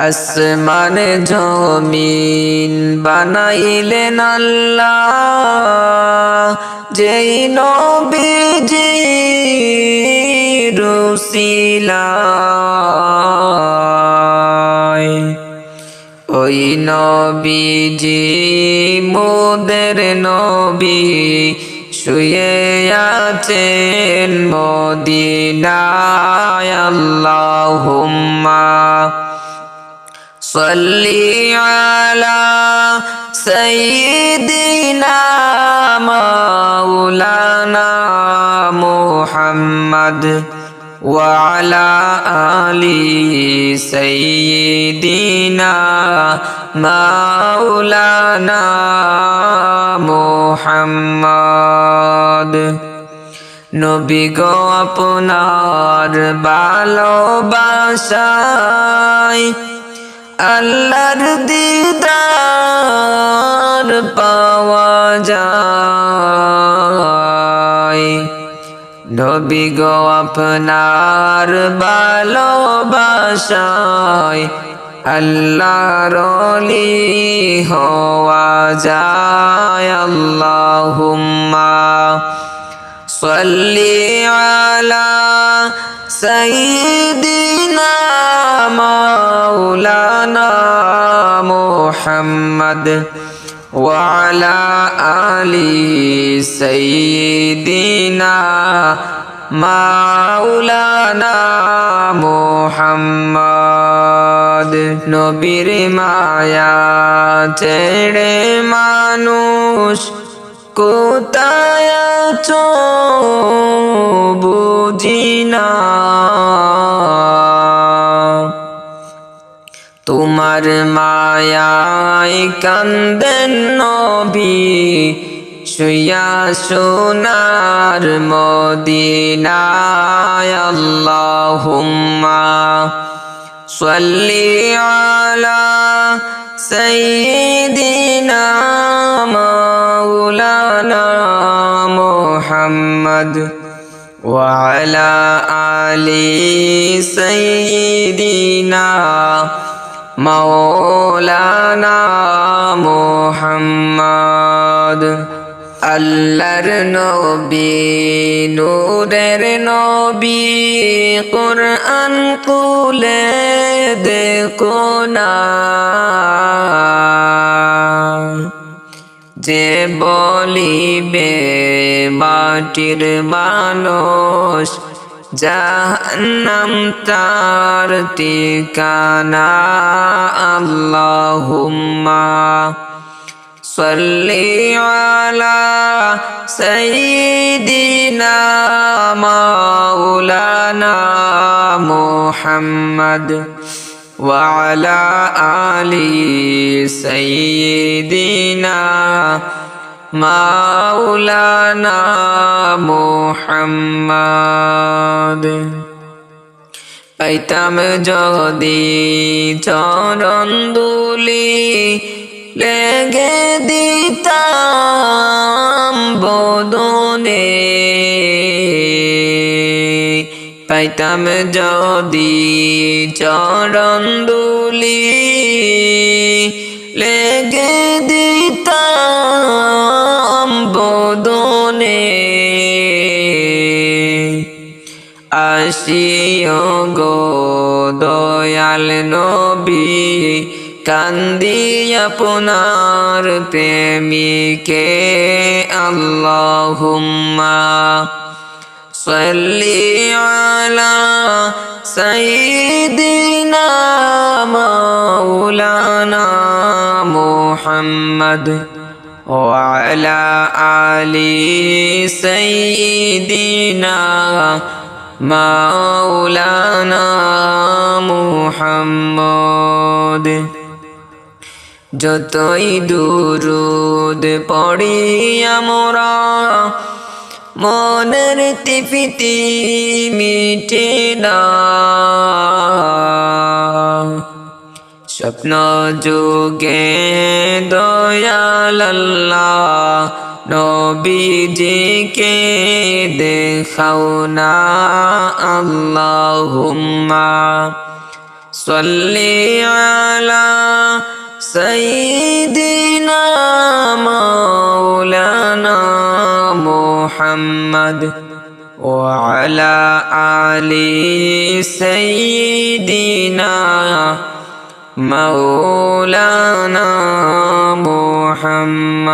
আসমান জমিন বানাইলেন যেই নবীজি রুসিলায় ওই নবীজি মোদের নবী শুয়ে আছেন মদিনায়। আল্লাহুম্মা صلي على سيدنا مولانا محمد وعلى آل سيدنا مولانا محمد নবী গো আপনার ভালোবাসায় আল্লাহর দিদার পাওয়া যায়। নবী গো আপনার ভালোবাসায় আল্লাহর অলি হওয়া যায়। আল্লাহুম্মা সাল্লি আলা সাইয়্যিদিনা মাওলানা مولانا محمد وعلى آل سيدنا মাওলানা মোহাম্মদ নবীর মায়া ছেড়ে মানুষ কোথায় আছো বুঝি না তোমার মায়ায় কান্দেন নবী শুয়া সোনার মদিনায় আল্লাহুম্মা صلي على سيدنا مولانا محمد وعلى آل سيدنا মৌলানা মোহাম্মদ আল্লাহর নবী নূরের নবী কোরআন কুলে দেখো না। যে বলিবে মাটির মানুষ জাহান্নাম তার ঠিকানা আল্লাহুম্মা صل على سيدنا مولانا محمد وعلى آل سيدنا মাওলানা মোহাম্মদ। পাইতাম যদি চরণ দুলি লেগে দিতাম বদনে। পাইতাম যদি চরণ দুলি লেগে দি আসিও গো দয়াল নবী কান্দি আপনার প্রেমিকে আল্লাহুম্মা صلي على سيدنا مولانا محمد وعلى آل سيدنا মাওলানা মুহাম্মদ। যতই দুরুদ পড়ি আমরা মনের তিপিতি মিটে না। স্বপ্ন যোগে দয়াল্লা نبي جيك دخونا اللهم صل على سيدنا مولانا محمد وعلى آل سيدنا مولانا محمد